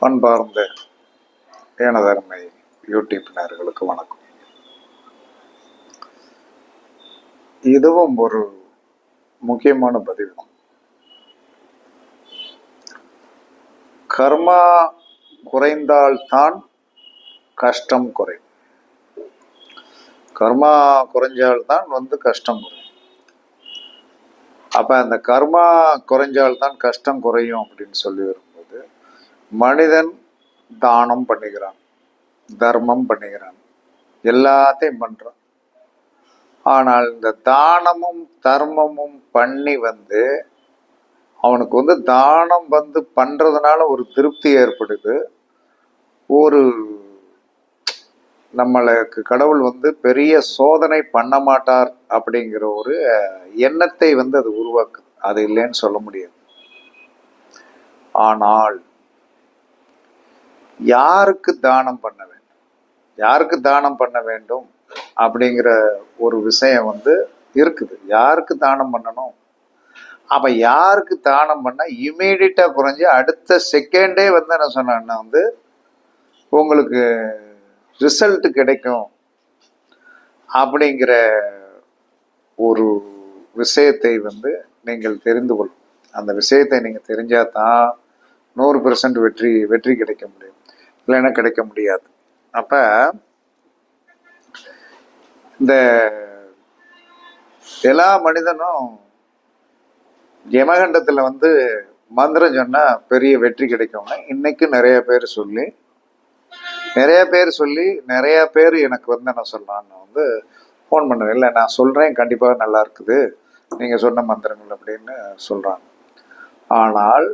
அன்பார்ந்த எனதருமை யூடியூப் நேர்களுக்கு வணக்கம். இதுவும் ஒரு முக்கியமான பதிவு தான் கர்மா குறைந்தால்தான் கஷ்டம் குறையும். கர்மா குறைஞ்சால்தான் வந்து கஷ்டம் குறையும். அப்ப அந்த கர்மா குறைஞ்சால்தான் கஷ்டம் குறையும் அப்படின்னு சொல்லி வரும் மனிதன் தானம் பண்ணுகிறான் தர்மம் பண்ணுகிறான் எல்லாத்தையும் பண்ணுறான் ஆனால் இந்த தானமும் தர்மமும் பண்ணி வந்து அவனுக்கு வந்து தானம் வந்து பண்ணுறதுனால ஒரு திருப்தி ஏற்படுது. ஒரு நம்மளுக்கு கடவுள் வந்து பெரிய சோதனை பண்ண மாட்டார் அப்படிங்கிற ஒரு எண்ணத்தை வந்து அது உருவாக்குது. அது இல்லைன்னு சொல்ல முடியாது. ஆனால் யாருக்கு தானம் பண்ண வேண்டும்? யாருக்கு தானம் பண்ண வேண்டும்? அப்படிங்கிற ஒரு விஷயம் வந்து இருக்குது. யாருக்கு தானம் பண்ணணும்? அப்ப யாருக்கு தானம் பண்ணால் இமீடியட்டா குறைஞ்சு அடுத்த செகண்டே வந்து என்ன சொன்னேன்னா வந்து உங்களுக்கு ரிசல்ட் கிடைக்கும். அப்படிங்கிற ஒரு விஷயத்தை வந்து நீங்கள் தெரிந்து கொள்ளும் அந்த விஷயத்தை நீங்க தெரிஞ்சாதான் நூறு பெர்சன்ட் வெற்றி வெற்றி கிடைக்க முடியும். இல்லைன்னா கிடைக்க முடியாது. அப்போ இந்த எல்லா மனிதனும் யமகண்டத்தில் வந்து மந்திரம் சொன்னால் பெரிய வெற்றி கிடைக்கும்னு இன்னைக்கு நிறைய பேர் சொல்லி நிறைய பேர் சொல்லி நிறைய பேர் எனக்கு வந்து என்ன சொல்லலாம்னு வந்து ஃபோன் பண்ணது இல்லை நான் சொல்கிறேன் கண்டிப்பாக நல்லா இருக்குது. நீங்கள் சொன்ன மந்திரங்கள் அப்படின்னு சொல்கிறாங்க ஆனால்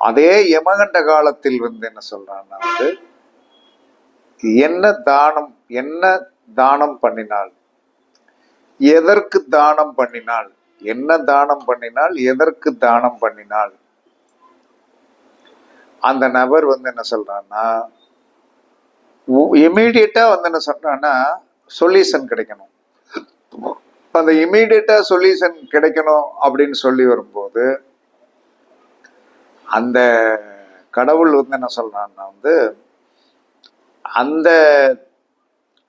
அதே யமகண்ட காலத்தில் வந்து என்ன சொல்றான்னா வந்து என்ன தானம் என்ன தானம் பண்ணினால்? எதற்கு தானம் பண்ணினால்? என்ன தானம் பண்ணினால்? எதற்கு தானம் பண்ணினால்? அந்த நபர் வந்து என்ன சொல்றான்னா இமீடியட்டா வந்து என்ன சொல்றான்னா சொல்யூஷன் கிடைக்கணும். அந்த இமீடியட்டா சொல்யூஷன் கிடைக்கணும் அப்படின்னு சொல்லி வரும்போது அந்த கடவுள் வந்து என்ன சொல்றான்னா வந்து அந்த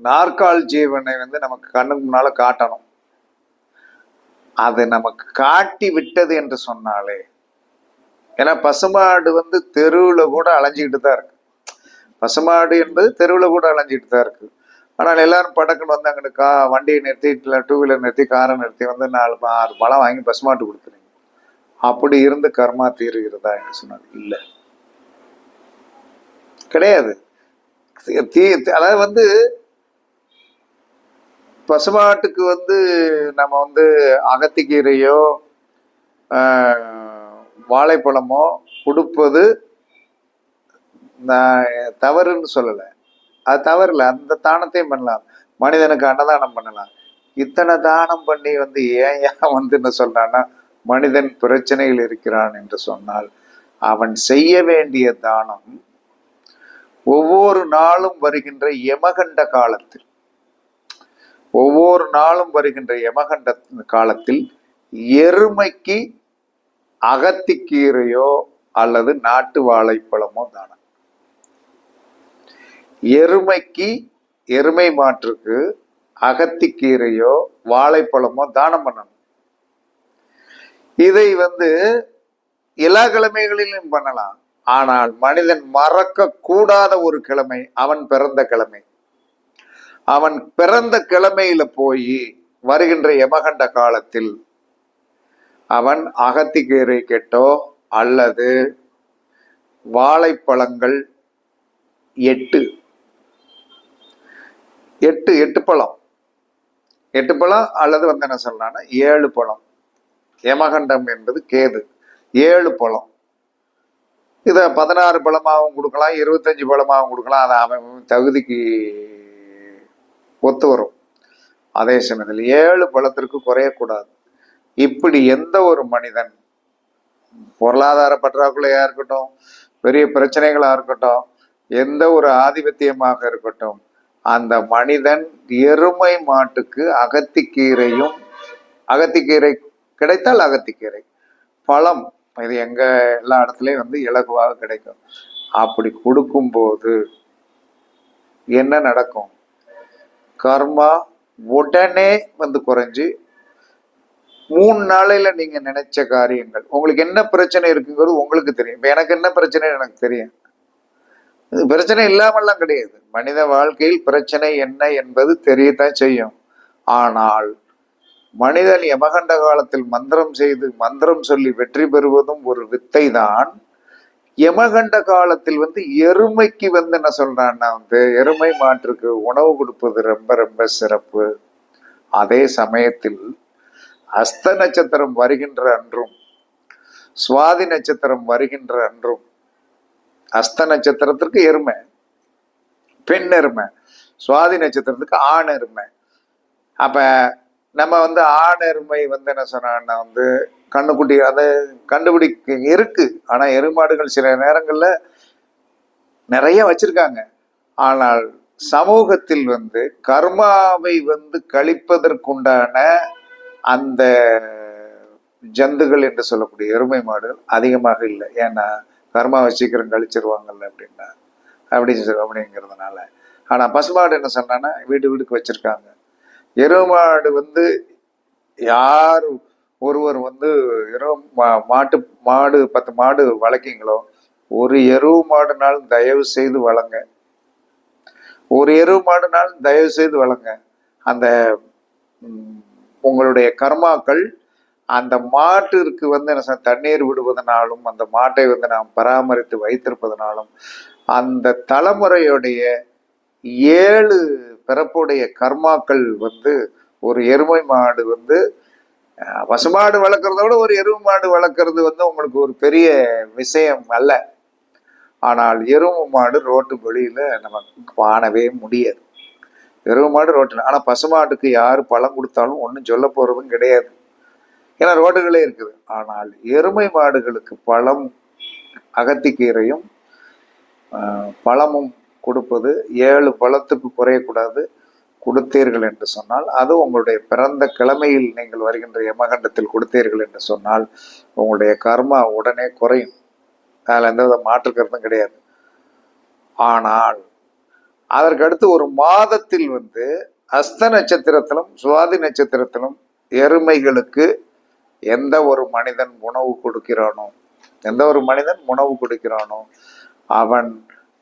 நாற்கால் ஜீவனை வந்து நமக்கு கண்ணுக்கு முன்னால காட்டணும். அது நமக்கு காட்டி விட்டது என்று சொன்னாலே ஏன்னா பசுமாடு வந்து தெருவில் கூட அலைஞ்சிக்கிட்டு தான் இருக்கு. பசுமாடு என்பது தெருவில் கூட அலைஞ்சிக்கிட்டு தான் இருக்கு. ஆனால் எல்லாரும் படக்குன்னு வந்து அங்கிட்டு கா வண்டியை நிறுத்தி இல்லை டூ வீலர் நிறுத்தி காரை நிறுத்தி வந்து நாலு ஆறு பழம் வாங்கி பசுமாட்டு கொடுத்துறீங்க அப்படி இருந்து கர்மா தீருகிறதா என்று சொன்னார். இல்லை. கிடையாது. தீ- அதாவது வந்து பசுமாட்டுக்கு வந்து நம்ம வந்து அகத்திக்கீரையோ வாழைப்பழமோ கொடுப்பது நான் தவறுன்னு சொல்லலை. அது தவறில்லை அந்த தானத்தையும் பண்ணலாம். மனிதனுக்கு அன்னதானம் பண்ணலாம். இத்தனை தானம் பண்ணி வந்து ஏன் ஏன் வந்து என்ன சொல்றான்னா மனிதன் பிரச்சனையில் இருக்கிறான் என்று சொன்னால் அவன் செய்ய வேண்டிய தானம் ஒவ்வொரு நாளும் வருகின்ற யமகண்ட காலத்தில் ஒவ்வொரு நாளும் வருகின்ற யமகண்ட காலத்தில் எருமைக்கு அகத்திக்கீரையோ அல்லது நாட்டு வாழைப்பழமோ தானம். எருமைக்கு எருமை மாற்றுக்கு அகத்திக்கீரையோ வாழைப்பழமோ தானம் பண்ணணும். இதை வந்து எல்லா கிழமைகளிலும் பண்ணலாம். ஆனால் மனிதன் மறக்க கூடாத ஒரு கிழமை அவன் பிறந்த கிழமை. அவன் பிறந்த கிழமையில போய் வருகின்ற யமகண்ட காலத்தில் அவன் அகத்திக்கீரை கெட்டோ அல்லது வாழைப்பழங்கள் எட்டு. எட்டு எட்டு பழம். எட்டு பழம் அல்லது வந்து என்ன சொல்லலாம்னா ஏழு பழம். யமகண்டம் என்பது கேது. ஏழு பழம். இதை பதினாறு பழமாகவும் கொடுக்கலாம் இருபத்தஞ்சு பழமாகவும் கொடுக்கலாம். அது அவன் தகுதிக்கு ஒத்து வரும். அதே சமயத்தில் ஏழு பழத்திற்கு குறையக்கூடாது. இப்படி எந்த ஒரு மனிதன் பொருளாதார பற்றாக்குறையாக இருக்கட்டும் பெரிய பிரச்சனைகளாக இருக்கட்டும் எந்த ஒரு ஆதிபத்தியமாக இருக்கட்டும் அந்த மனிதன் எருமை மாட்டுக்கு அகத்திக்கீரையும் அகத்திக்கீரை கிடைத்தால் அகத்திக்கீரை. பழம் இது எங்க எல்லா இடத்துலையும் வந்து இலகுவாக கிடைக்கும். அப்படி கொடுக்கும்போது என்ன நடக்கும்? கர்மா உடனே வந்து குறைஞ்சு மூணு நாளையில நீங்க நினைச்ச காரியங்கள் உங்களுக்கு என்ன பிரச்சனை இருக்குங்கிறது உங்களுக்கு தெரியும். இப்போ எனக்கு என்ன பிரச்சனை எனக்கு தெரியும். இது பிரச்சனை இல்லாமல்லாம் கிடையாது. மனித வாழ்க்கையில் பிரச்சனை என்ன என்பது தெரியத்தான் செய்யும். ஆனால் மனிதன் யமகண்ட காலத்தில் மந்திரம் செய்து மந்திரம் சொல்லி வெற்றி பெறுவதும் ஒரு வித்தை தான் யமகண்ட காலத்தில் வந்து எருமைக்கு வந்து என்ன சொல்றான்னா வந்து எருமை மாற்றுக்கு உணவு கொடுப்பது ரொம்ப ரொம்ப சிறப்பு. அதே சமயத்தில் அஸ்த நட்சத்திரம் வருகின்ற அன்றும் சுவாதி நட்சத்திரம் வருகின்ற அன்றும் அஸ்த நட்சத்திரத்திற்கு எருமை பெண் எருமை சுவாதி நட்சத்திரத்துக்கு ஆண் எருமை. அப்போ நம்ம வந்து ஆண் எருமை வந்து என்ன சொன்னா வந்து கண்ணுக்குட்டி அதை கண்டுபிடிக்க இருக்கு. ஆனா எருமாடுகள் சில நேரங்கள்ல நிறைய வச்சிருக்காங்க. ஆனால் சமூகத்தில் வந்து கர்மாவை வந்து கழிப்பதற்குண்டான அந்த ஜந்துகள் என்று சொல்லக்கூடிய எருமை மாடுகள் அதிகமாக இல்லை. ஏன்னா கர்மாவை சீக்கிரம் கழிச்சிருவாங்கல்ல அப்படின்னா அப்படி அப்படிங்கிறதுனால. ஆனா பசுமாடு என்ன சொன்னான்னா வீடு வீட்டுக்கு வச்சிருக்காங்க. எருமாடு வந்து யார் ஒருவர் வந்து எரு மா- மாட்டு மாடு பத்து மாடு வளர்க்கீங்களோ ஒரு எருவு மாடுனாலும் தயவு செய்து வளங்க. ஒரு எருவு மாடுனாலும் தயவு செய்து வளங்க. அந்த உங்களுடைய கர்மாக்கள் அந்த மாட்டிற்கு வந்து என்ன தண்ணீர் விடுவதனாலும் அந்த மாட்டை வந்து நாம் பராமரித்து வைத்திருப்பதனாலும் அந்த தலைமுறையுடைய ஏழு பிறப்புடைய கர்மாக்கள் வந்து ஒரு எருமை மாடு வந்து பசுமாடு வளர்க்குறத விட ஒரு எருமை மாடு வளர்க்குறது வந்து உங்களுக்கு ஒரு பெரிய விஷயம் அல்ல. ஆனால் எருமை மாடு ரோட்டு வழியில் நம்ம காணவே முடியாது. எருமை மாடு ரோட்டில் ஆனால் பசுமாட்டுக்கு யார் பழம் கொடுத்தாலும் ஒன்றும் சொல்ல போகிறதும் கிடையாது. ஏன்னா ரோடுகளே இருக்குது. ஆனால் எருமை மாடுகளுக்கு பழம் அகத்திக்கீரையும் பழமும் கொடுப்பது ஏழு பழத்துக்கு குறையக்கூடாது கொடுத்தீர்கள் என்று சொன்னால் அது உங்களுடைய பிறந்த கிழமையில் நீங்கள் வருகின்ற யமகண்டத்தில் கொடுத்தீர்கள் என்று சொன்னால் உங்களுடைய கர்மா உடனே குறையும். அதில் எந்த வித மாற்று கருத்தும் கிடையாது. ஆனால் அதற்கடுத்து ஒரு மாதத்தில் வந்து அஸ்த நட்சத்திரத்திலும் சுவாதி நட்சத்திரத்திலும் எருமைகளுக்கு எந்த ஒரு மனிதன் உணவு கொடுக்கிறானோ எந்த ஒரு மனிதன் உணவு கொடுக்கிறானோ அவன்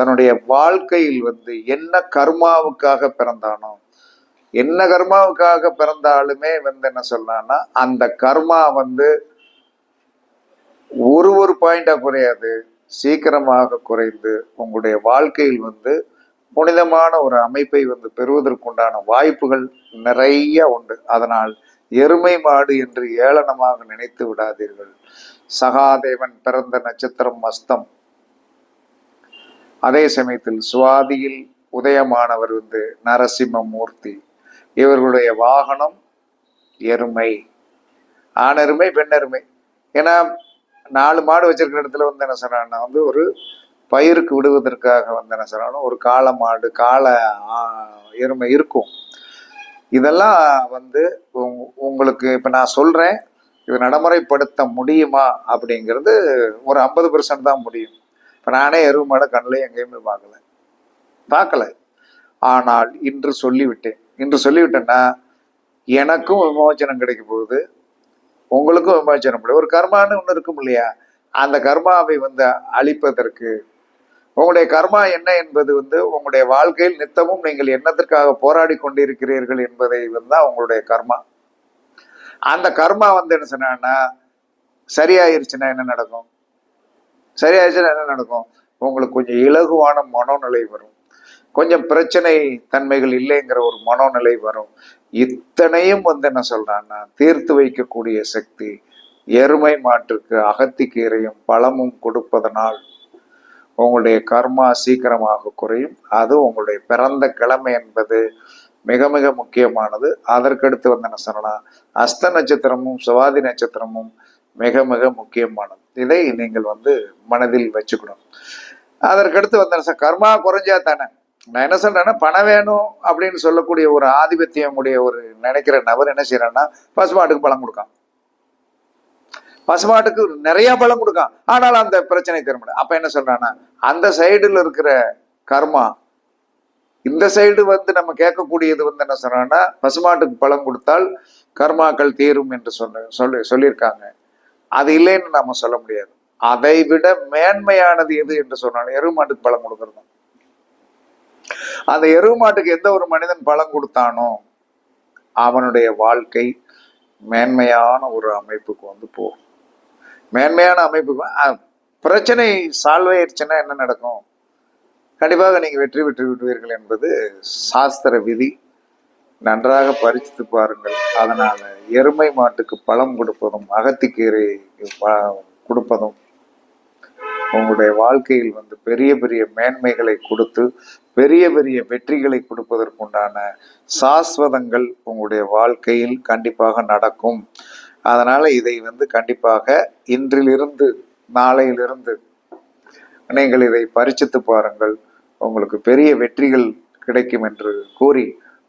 தன்னுடைய வாழ்க்கையில் வந்து என்ன கர்மாவுக்காக பிறந்தானோ என்ன கர்மாவுக்காக பிறந்தாலுமே வந்து என்ன சொல்லலாம்னா அந்த கர்மா வந்து ஒரு ஒரு பாயிண்டா குறையாது. சீக்கிரமாக குறைந்து உங்களுடைய வாழ்க்கையில் வந்து புனிதமான ஒரு அமைப்பை வந்து பெறுவதற்குண்டான வாய்ப்புகள் நிறைய உண்டு. அதனால் எருமை மாடு என்று ஏளனமாக நினைத்து விடாதீர்கள். சகாதேவன் பிறந்த நட்சத்திரம் மஸ்தம் அதே சமயத்தில் சுவாதியில் உதயமானவர் வந்து நரசிம்மமூர்த்தி. இவர்களுடைய வாகனம் எருமை. ஆணெருமை பெண்ணெருமை ஏன்னா நாலு மாடு வச்சிருக்கிற இடத்துல வந்து என்ன சொல்றாங்கன்னா வந்து ஒரு பயிருக்கு விடுவதற்காக வந்து என்ன சொல்றாங்கன்னா ஒரு காளை மாடு காளை ஆ, எருமை இருக்கும். இதெல்லாம் வந்து உங்களுக்கு இப்போ நான் சொல்றேன் இது நடைமுறைப்படுத்த முடியுமா அப்படிங்கிறது ஒரு ஐம்பது பெர்சன்ட் தான் முடியும். இப்போ நானே எருவு மாடை கண்ணில் எங்கேயுமே பார்க்கல. பார்க்கல. ஆனால் இன்று சொல்லிவிட்டேன். இன்று சொல்லிவிட்டேன்னா எனக்கும் விமோச்சனம் கிடைக்க போகுது. உங்களுக்கும் விமோச்சனம் கிடைக்கும். ஒரு கர்மான்னு ஒன்று இருக்கும் இல்லையா? அந்த கர்மாவை வந்து அழிப்பதற்கு. உங்களுடைய கர்மா என்ன என்பது வந்து உங்களுடைய வாழ்க்கையில் நித்தமும் நீங்கள் என்னத்திற்காக போராடி கொண்டிருக்கிறீர்கள் என்பதை வந்து உங்களுடைய கர்மா. அந்த கர்மா வந்து என்ன சொன்னா சரியாயிருச்சுன்னா என்ன நடக்கும்? சரியாயிடுச்சுன்னா என்ன நடக்கும்? உங்களுக்கு கொஞ்சம் இலகுவான மனோநிலை வரும். கொஞ்சம் பிரச்சனை தன்மைகள் இல்லைங்கிற ஒரு மனோநிலை வரும். இத்தனையும் வந்து என்ன சொல்றான்னா தீர்த்து வைக்கக்கூடிய சக்தி எருமை மாற்றுக்கு அகத்திக்கீரையும் பழமும் கொடுப்பதனால் உங்களுடைய கர்மா சீக்கிரமாக குறையும். அது உங்களுடைய பிறந்த கிழமை என்பது மிக மிக முக்கியமானது. அதற்கடுத்து வந்து என்ன சொல்லலாம்? அஸ்த நட்சத்திரமும் சுவாதி நட்சத்திரமும் மிக மிக முக்கியமானது. இதை நீங்கள் வந்து மனதில் வச்சுக்கணும். அதற்கடுத்து வந்து சார் கர்மா குறைஞ்சா தானே? நான் என்ன சொல்றேன்னா பணம் வேணும் அப்படின்னு சொல்லக்கூடிய ஒரு ஆதிபத்தியம் உடைய ஒரு நினைக்கிற நபர் என்ன செய்யறான்னா பசுமாட்டுக்கு பழம் கொடுக்கான். பசுமாட்டுக்கு நிறைய பழம் கொடுக்கான். ஆனால் அந்த பிரச்சனை தரும் அப்ப என்ன சொல்றான்னா அந்த சைடுல இருக்கிற கர்மா இந்த சைடு வந்து நம்ம கேட்கக்கூடியது வந்து என்ன சொல்றோம்னா பசுமாட்டுக்கு பலம் கொடுத்தால் கர்மாக்கள் தீரும் என்று சொன்ன சொல்லி சொல்லியிருக்காங்க. அது இல்லைன்னு நம்ம சொல்ல முடியாது. அதை விட மேன்மையானது எது என்று சொன்னாலும் எருமாட்டுக்கு பழம் கொடுக்கறது அந்த எருமாட்டுக்கு எந்த ஒரு மனிதன் பலம் கொடுத்தானோ அவனுடைய வாழ்க்கை மேன்மையான ஒரு அமைப்புக்கு வந்து போகும். மேன்மையான அமைப்புக்கு பிரச்சனை சால்வ் ஆயிடுச்சுன்னா என்ன நடக்கும்? கண்டிப்பாக நீங்கள் வெற்றி பெற்று விடுவீர்கள் என்பது சாஸ்திர விதி. நன்றாக பரிசித்து பாருங்கள். அதனால் எருமை மாட்டுக்கு பழம் கொடுப்பதும் அகத்திக்கீரை கொடுப்பதும் உங்களுடைய வாழ்க்கையில் வந்து பெரிய பெரிய மேன்மைகளை கொடுத்து பெரிய பெரிய வெற்றிகளை கொடுப்பதற்குண்டான சாஸ்வதங்கள் உங்களுடைய வாழ்க்கையில் கண்டிப்பாக நடக்கும். அதனால இதை வந்து கண்டிப்பாக இன்றிலிருந்து நாளையிலிருந்து நீங்கள் இதை பறிச்சித்து பாருங்கள். உங்களுக்கு பெரிய வெற்றிகள் கிடைக்கும் என்று கூறி